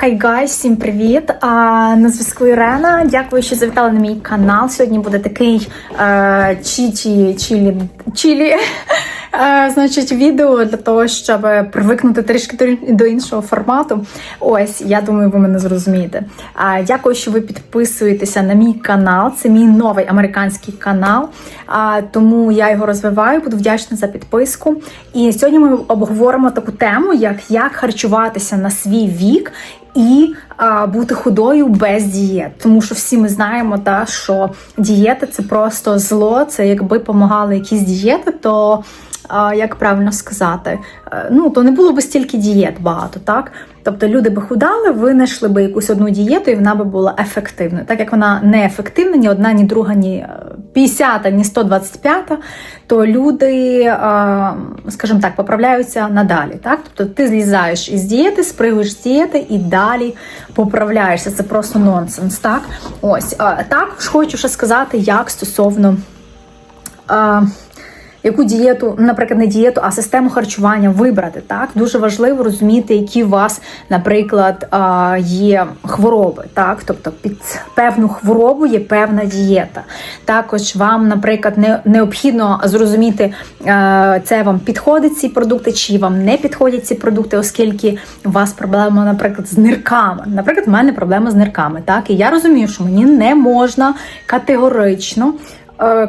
Хай гай, всім привіт! А, на зв'язку Ірена. Дякую, що завітали на мій канал. Сьогодні буде такий е, чіті чілі чілі. Е, значить, відео для того, щоб привикнути трішки до- іншого формату. Ось, я думаю, ви мене зрозумієте. А, дякую, що ви підписуєтеся на мій канал. Це мій новий американський канал. А, тому я його розвиваю, буду вдячна за підписку. І сьогодні ми обговоримо таку тему, як, як харчуватися на свій вік і а, бути худою без дієт. Тому що всі ми знаємо, та, що дієти це просто зло. Це якби допомагали якісь дієти, то а, як правильно сказати, е, ну то не було б стільки дієт багато, так? Тобто люди би худали, винайшли би якусь одну дієту, і вона би була ефективною. Так як вона не ефективна, ні одна, ні друга, ні е, 50, ні 125, то люди, е, скажімо так, поправляються надалі. Так? Тобто ти злізаєш із дієти, спригуєш з дієти і далі поправляєшся. Це просто нонсенс. Так? Ось Е, також хочу ще сказати, як стосовно. Яку дієту, наприклад, не дієту, а систему харчування вибрати. Так дуже важливо розуміти, які у вас, наприклад, є хвороби. Так, тобто під певну хворобу є певна дієта. Також вам, наприклад, не необхідно зрозуміти, це вам підходить ці продукти, чи вам не підходять ці продукти, оскільки у вас проблема, наприклад, з нирками. Наприклад, в мене проблема з нирками. Так, і я розумію, що мені не можна категорично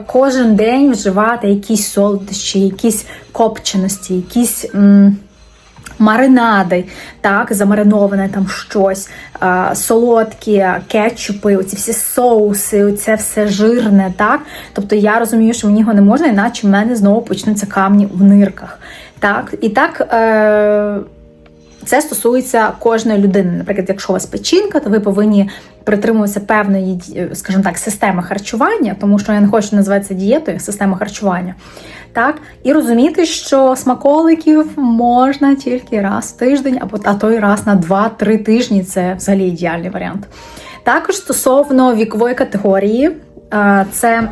кожен день вживати якісь солодощі, якісь копченості, якісь. м, Маринади, так, замариноване там щось, е, солодкі, кетчупи, оці всі соуси, оце все жирне, так. Тобто я розумію, що мені його не можна, іначе в мене знову почнуться камні в нирках. Так, і так. Е- це стосується кожної людини. Наприклад, якщо у вас печінка, то ви повинні притримуватися певної, е, скажімо так, системи харчування, тому що я не хочу називати це дієтою, система харчування. Так, і розуміти, що смаколиків можна тільки раз в тиждень, або а то раз на 2-3 тижні це взагалі ідеальний варіант. Також стосовно вікової категорії, е, це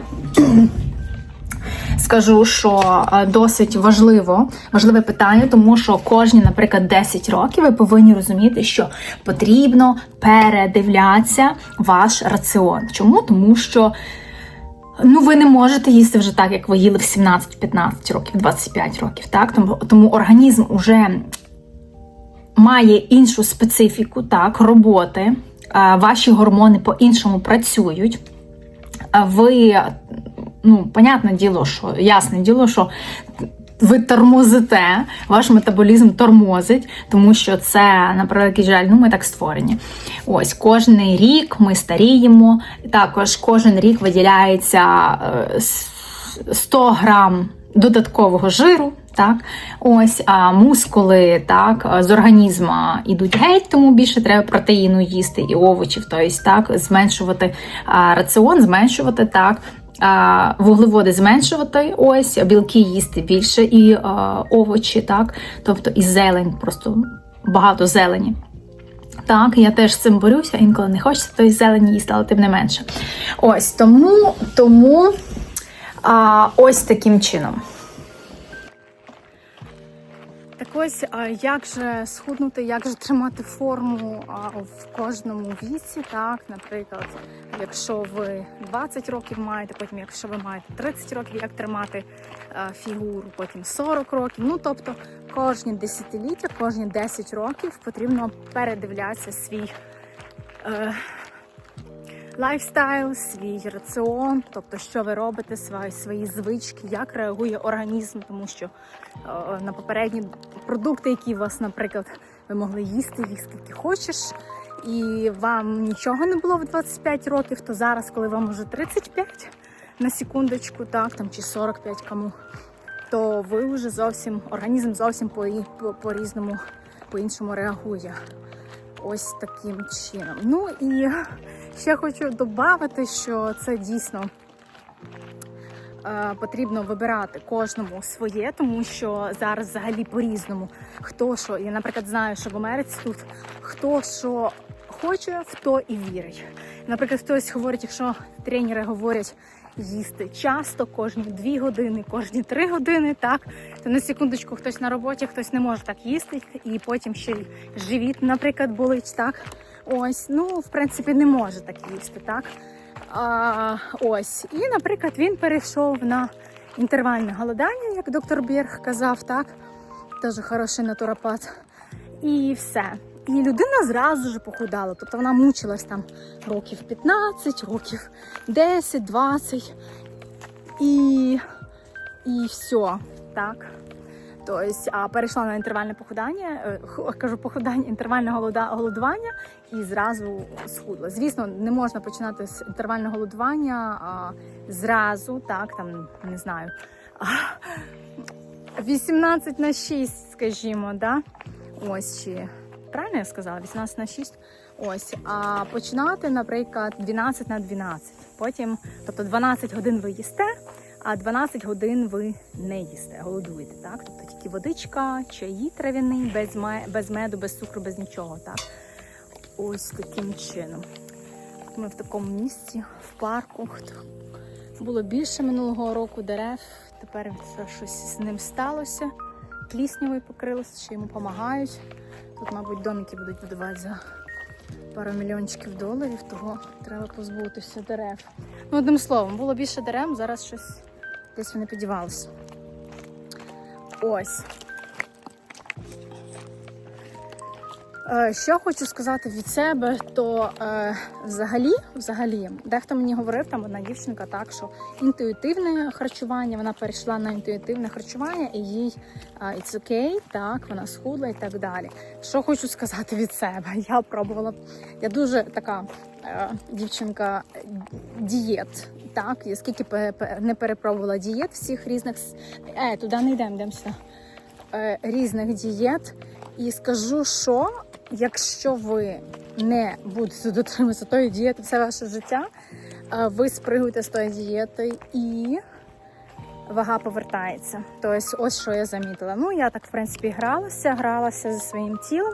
скажу, що е, досить важливо, важливе питання, тому що кожні, наприклад, 10 років ви повинні розуміти, що потрібно передивлятися ваш раціон. Чому? Тому що. Ну, ви не можете їсти вже так, як ви їли в 17-15 років, 25 років. Так? Тому, тому організм уже має іншу специфіку, так, роботи, ваші гормони по-іншому працюють. А ви, ну, понятне діло, що ясне діло, що ви тормозите, ваш метаболізм тормозить, тому що це, на превеликий жаль, ну ми так створені. Ось кожний рік ми старіємо, також кожен рік виділяється е, 100 грам додаткового жиру. Так, ось а мускули так з організму ідуть геть, тому більше треба протеїну їсти і овочів, тобто так, зменшувати раціон, зменшувати так. Вуглеводи зменшувати, ось, білки їсти більше і овочі, так, тобто і зелень, просто багато зелені. Так, я теж з цим борюся, інколи не хочеться той зелені їсти, але тим не менше. Ось тому, тому а, ось таким чином. Ось, як же схуднути, як же тримати форму в кожному віці, так, наприклад, якщо ви 20 років маєте, потім якщо ви маєте 30 років, як тримати фігуру, потім 40 років. Ну тобто кожні десятиліття, кожні 10 років потрібно передивлятися свій. Лайфстайл, свій раціон, тобто що ви робите, свої, свої звички, як реагує організм, тому що е, на попередні продукти, які у вас, наприклад, ви могли їсти їх скільки хочеш, і вам нічого не було в 25 років, то зараз, коли вам вже 35 на секундочку, так там чи 45 кому, то ви вже зовсім організм зовсім по, по, по-різному, по-іншому реагує. Ось таким чином. Ну і ще хочу додати, що це дійсно е, потрібно вибирати кожному своє, тому що зараз взагалі по-різному. Хто що, я, наприклад, знаю, що в Америці тут хто що хоче, в то і вірить. Наприклад, хтось говорить, якщо тренери говорять їсти часто, кожні дві години, кожні три години, так. То на секундочку хтось на роботі, хтось не може так їсти, і потім ще й живіт, наприклад, болить, так. Ось, ну, в принципі, не може так їсти, так. А, ось. І, наприклад, він перейшов на інтервальне голодання, як доктор Бірг казав, так. Теж хороший натуропат. І все. І людина зразу ж похудала. Тобто вона мучилась там років 15, років 10, 20. І, і все. Так. Тобто, а перейшла на інтервальне похудання, е, кажу похудання, інтервальне голодування і зразу схудла. Звісно, не можна починати з інтервального голодування а, зразу, так, там, не знаю, 18 на 6, скажімо, да? Ось чи правильно я сказала? 18 на 6. Ось. А починати, наприклад, 12 на 12. Потім, тобто 12 годин ви їсте, а 12 годин ви не їсте, голодуєте, так? Тобто тільки водичка, чаї трав'яний, без, без меду, без цукру, без нічого, так? Ось таким чином. Ми в такому місці, в парку. Було більше минулого року дерев. Тепер щось з ним сталося. Пліснявою покрилося, що йому допомагають. Тут, мабуть, домики будуть будувати за пару мільйончиків доларів, того треба позбутися дерев. Ну, одним словом, було більше дерев, зараз щось десь вони підівалися. Ось. Е, Що хочу сказати від себе, то е, взагалі, взагалі, дехто мені говорив, там одна дівчинка, так що інтуїтивне харчування, вона перейшла на інтуїтивне харчування, і їй е, it's okay, так, вона схудла і так далі. Що хочу сказати від себе? Я пробувала, я дуже така е, дівчинка дієт. Так, я скільки не перепробувала дієт всіх різних. Е, туди не йдемо, йдемо сюди. Е, різних дієт. І скажу, що якщо ви не будете дотримуватися тої дієти все ваше життя, е, ви спригуєте з тої дієти і вага повертається. Тобто, ось що я замітила. Ну, я так, в принципі, гралася, гралася зі своїм тілом,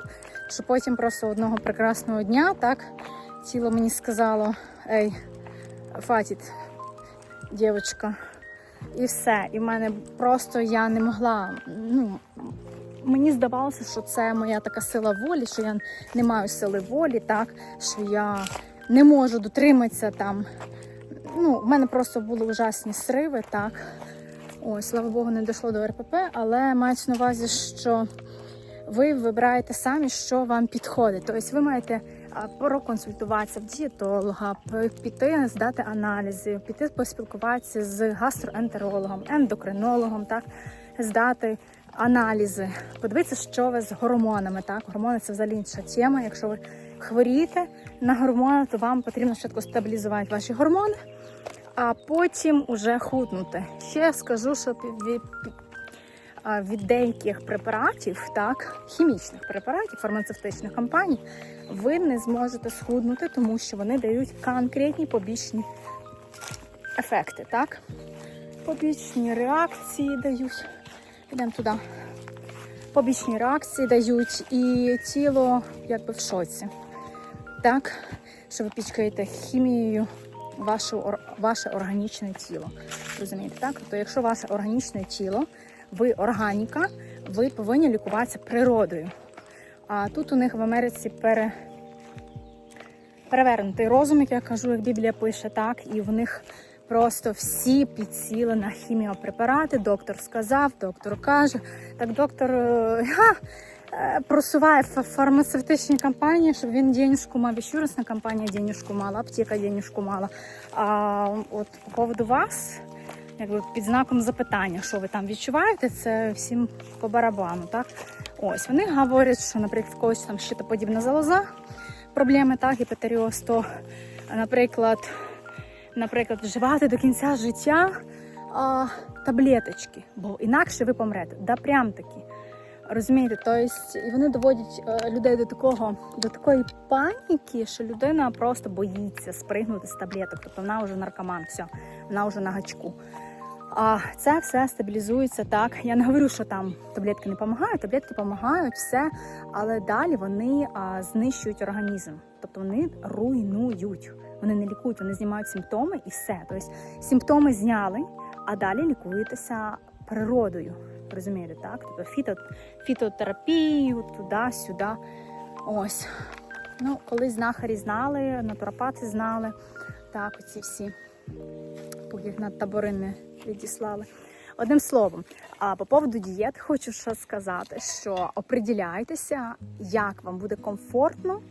що потім просто одного прекрасного дня так тіло мені сказало: ей, фатіт, дівчинка. І все. І в мене просто я не могла. Ну, мені здавалося, що це моя така сила волі, що я не маю сили волі, так, що я не можу дотриматися там. Ну, в мене просто були ужасні сриви, так. Ой, слава Богу, не дійшло до РПП, але мається на увазі, що ви вибираєте самі, що вам підходить. Тобто ви маєте проконсультуватися в дієтолога, піти здати аналізи, піти поспілкуватися з гастроентерологом, ендокринологом, так, здати аналізи, подивитися, що ви з гормонами. Так, гормони це взагалі інша тема. Якщо ви хворієте на гормони, то вам потрібно швидко стабілізувати ваші гормони, а потім уже худнути. Ще скажу, що від, деяких препаратів, так, хімічних препаратів, фармацевтичних компаній, ви не зможете схуднути, тому що вони дають конкретні побічні ефекти, так? Побічні реакції дають. Йдемо туди. Побічні реакції дають, і тіло якби в шоці. Так, що ви пічкаєте хімією вашу, ваше органічне тіло. Розумієте, так? Тобто, якщо ваше органічне тіло, ви органіка, ви повинні лікуватися природою. А тут у них в Америці пере... перевернутий розум, як я кажу, як Біблія пише, так, і в них просто всі підсіли на хіміопрепарати. Доктор сказав, доктор каже. Так доктор е, га, е, просуває фармацевтичні компанії, щоб він денежку мав, іншурансна компанія денежку мала, аптека денежку мала. А от по поводу вас, якби під знаком запитання, що ви там відчуваєте, це всім по барабану. Так? Ось вони говорять, що, наприклад, в когось там щитоподібна залоза, проблеми, так, гіпотеріоз, то, наприклад, наприклад, вживати до кінця життя а, таблеточки, бо інакше ви помрете. Да прям таки. Розумієте, тобто, і вони доводять е, людей до такого, до такої паніки, що людина просто боїться спригнути з таблеток. Тобто вона вже наркоман, все, вона вже на гачку. А це все стабілізується так. Я не говорю, що там таблетки не допомагають, таблетки допомагають, все, але далі вони а, знищують організм, тобто вони руйнують. Вони не лікують, вони знімають симптоми і все. Тобто симптоми зняли, а далі лікуєтеся природою. Розумієте, так? Тобто фіто, фітотерапію, туди-сюди. Ось. Ну, колись знахарі знали, натуропати знали. Так, оці всі, поки на табори не відіслали. Одним словом, по поводу дієт хочу що сказати, що оприділяйтеся, як вам буде комфортно,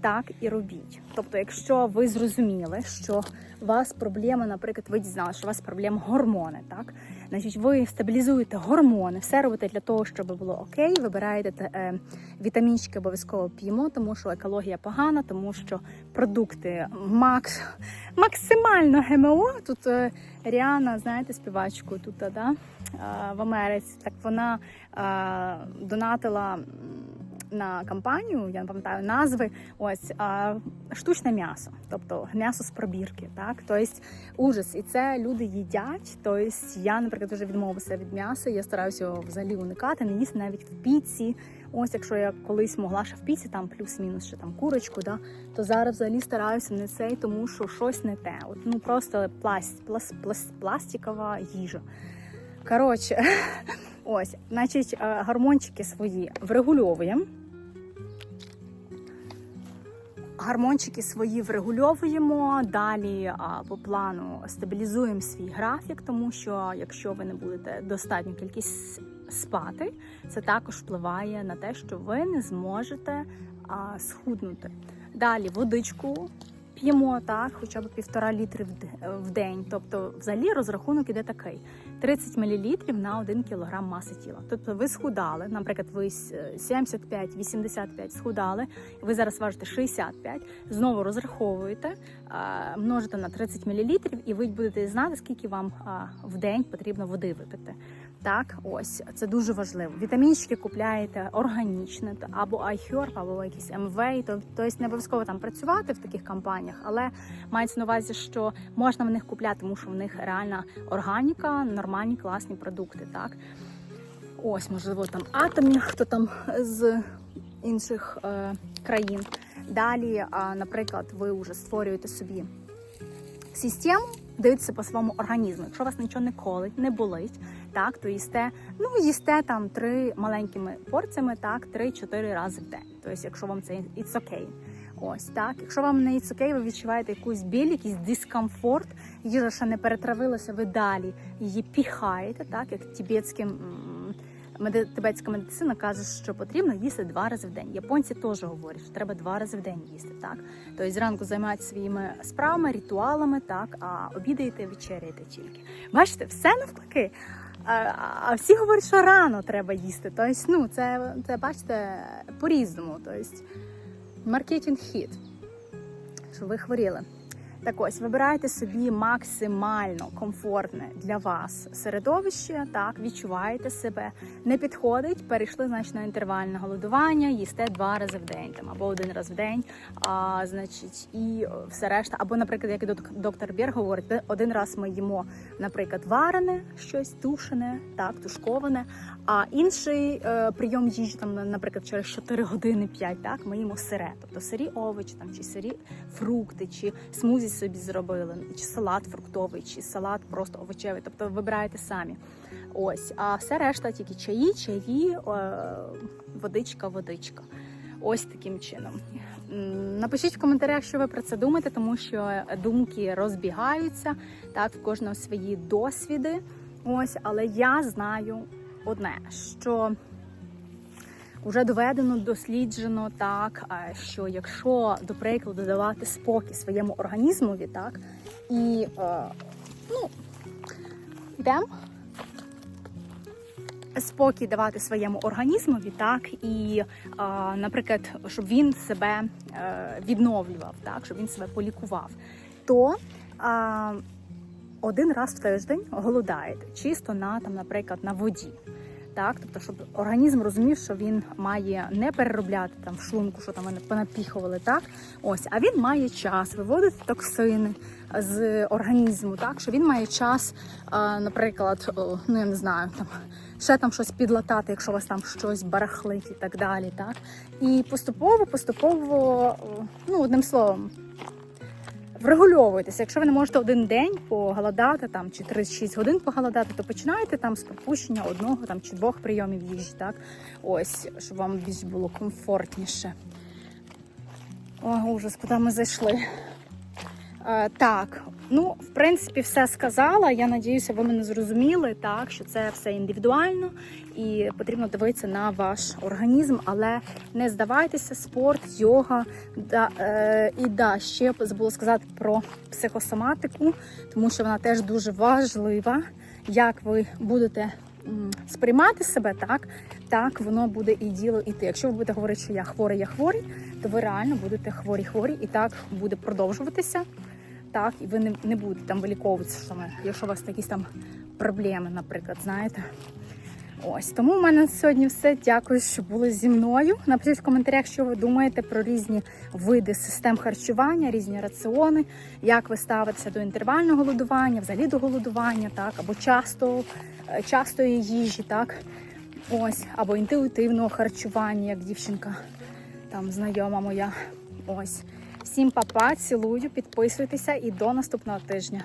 так і робіть. Тобто, якщо ви зрозуміли, що у вас проблема, наприклад, ви дізналися, що у вас проблема гормони, так значить, ви стабілізуєте гормони, все робите для того, щоб було окей. Вибираєте е, вітамінчики обов'язково п'ємо, тому що екологія погана, тому що продукти макс максимально ГМО. Тут е, Ріана, знаєте, співачку тут да, е, в Америці. Так вона е, донатила. На кампанію, я не пам'ятаю назви, ось а, штучне м'ясо, тобто м'ясо з пробірки, так тобто ужас, і це люди їдять. Тобто я, наприклад, вже відмовилася від м'яса. Я стараюся його взагалі уникати, не їсти навіть в піці. Ось якщо я колись могла ще в піці, там плюс-мінус ще там курочку, да, то зараз взагалі стараюся не цей, тому що щось не те. От ну просто пласт, пласт, пласт, пластикова їжа. Коротше, ось, значить, е, гормончики свої врегульовуємо. Гормончики свої врегульовуємо. Далі по плану стабілізуємо свій графік, тому що якщо ви не будете достатню кількість спати, це також впливає на те, що ви не зможете схуднути. Далі водичку п'ємо так, хоча б півтора літри в день. Тобто, взагалі розрахунок іде такий: 30 мл на 1 кг маси тіла. Тобто, ви схудали, наприклад, ви с- 75-85 схудали, ви зараз важите 65, знову розраховуєте, а, множите на 30 мл, і ви будете знати, скільки вам в день потрібно води випити. Так, ось це дуже важливо. Вітамінчики купляєте органічне або iHerb, або якісь МВ, то тобто не обов'язково там працювати в таких компаніях, але мається на увазі, що можна в них купляти, тому що в них реальна органіка, нормальні класні продукти. Так, ось можливо там атомні, хто там з інших е, країн. Далі, а, наприклад, ви вже створюєте собі систему, дивитися по своєму організму. Якщо вас нічого не колить, не болить, так то їсте, ну їсте там три маленькими порціями, так, три-чотири рази в день. Тобто, якщо вам це it's okay. Ось так. Якщо вам не it's okay, ви відчуваєте якусь біль, якийсь дискомфорт, їжа ще не перетравилася, ви далі її піхаєте, так як тибетським. м, меди- Тибетська медицина каже, що потрібно їсти два рази в день. Японці теж говорять, що треба два рази в день їсти. Так, тобто зранку займаєтеся своїми справами, ритуалами, так, а обідаєте, вечеряєте тільки. Бачите, все навпаки. А, а всі говорять, що рано треба їсти. Тобто, ну це, це бачите по-різному. Тобто, маркетинг хід, що ви хворіли. Так ось вибирайте собі максимально комфортне для вас середовище. Так, відчуваєте себе. Не підходить, перейшли значить, на інтервальне голодування, їсте два рази в день там або один раз в день. А, значить, і все решта. Або, наприклад, як доктор Бір говорить, один раз ми їмо, наприклад, варене щось, тушене, так, тушковане. А інший е, прийом їжі, там, наприклад, через 4 години 5, так, ми їмо сире, тобто сирі овочі, там, чи сирі фрукти, чи смузі собі зробили, чи салат фруктовий, чи салат просто овочевий. Тобто вибираєте самі. Ось, а все решта тільки чаї, чаї, е, водичка, водичка. Ось таким чином. Напишіть в коментарях, що ви про це думаєте, тому що думки розбігаються, так, в кожного свої досвіди. Ось, але я знаю одне, що вже доведено, досліджено так, що якщо, до прикладу, давати спокій своєму організмові, так, і е, ну, йдемо спокій давати своєму організмові, так, і, а, наприклад, щоб він себе е, відновлював, так, щоб він себе полікував, то а, один раз в тиждень голодаєте, чисто на там, наприклад, на воді. Так, тобто, щоб організм розумів, що він має не переробляти там в шлунку, що там вони понапіхували, так ось, а він має час виводити токсини з організму, так що він має час, наприклад, ну я не знаю, там ще там щось підлатати, якщо у вас там щось барахлить і так далі. Так і поступово, поступово, ну одним словом. Врегульовуйтеся. Якщо ви не можете один день поголодати там чи 36 годин поголодати, то починайте там з пропущення одного там чи двох прийомів їжі, так ось, щоб вам більш було комфортніше. О, ужас, куди ми зайшли. Е, так, ну, в принципі, все сказала. Я надіюся, ви мене зрозуміли, так, що це все індивідуально і потрібно дивитися на ваш організм, але не здавайтеся, спорт, йога. Да, е, і да, ще забула сказати про психосоматику, тому що вона теж дуже важлива, як ви будете сприймати себе, так, так воно буде і діло іти. Якщо ви будете говорити, що я хворий, я хворий, то ви реально будете хворі, хворі, і так буде продовжуватися. Так, і ви не, не будете там виліковуватися, що якщо у вас якісь там проблеми, наприклад, знаєте. Ось тому в мене сьогодні все. Дякую, що були зі мною. Напишіть в коментарях, що ви думаєте про різні види систем харчування, різні раціони, як ви ставитеся до інтервального голодування, взагалі до голодування, так, або часто, е, частої їжі, так. Ось, або інтуїтивного харчування, як дівчинка там знайома моя. Ось. Всім папа, цілую, підписуйтеся і до наступного тижня.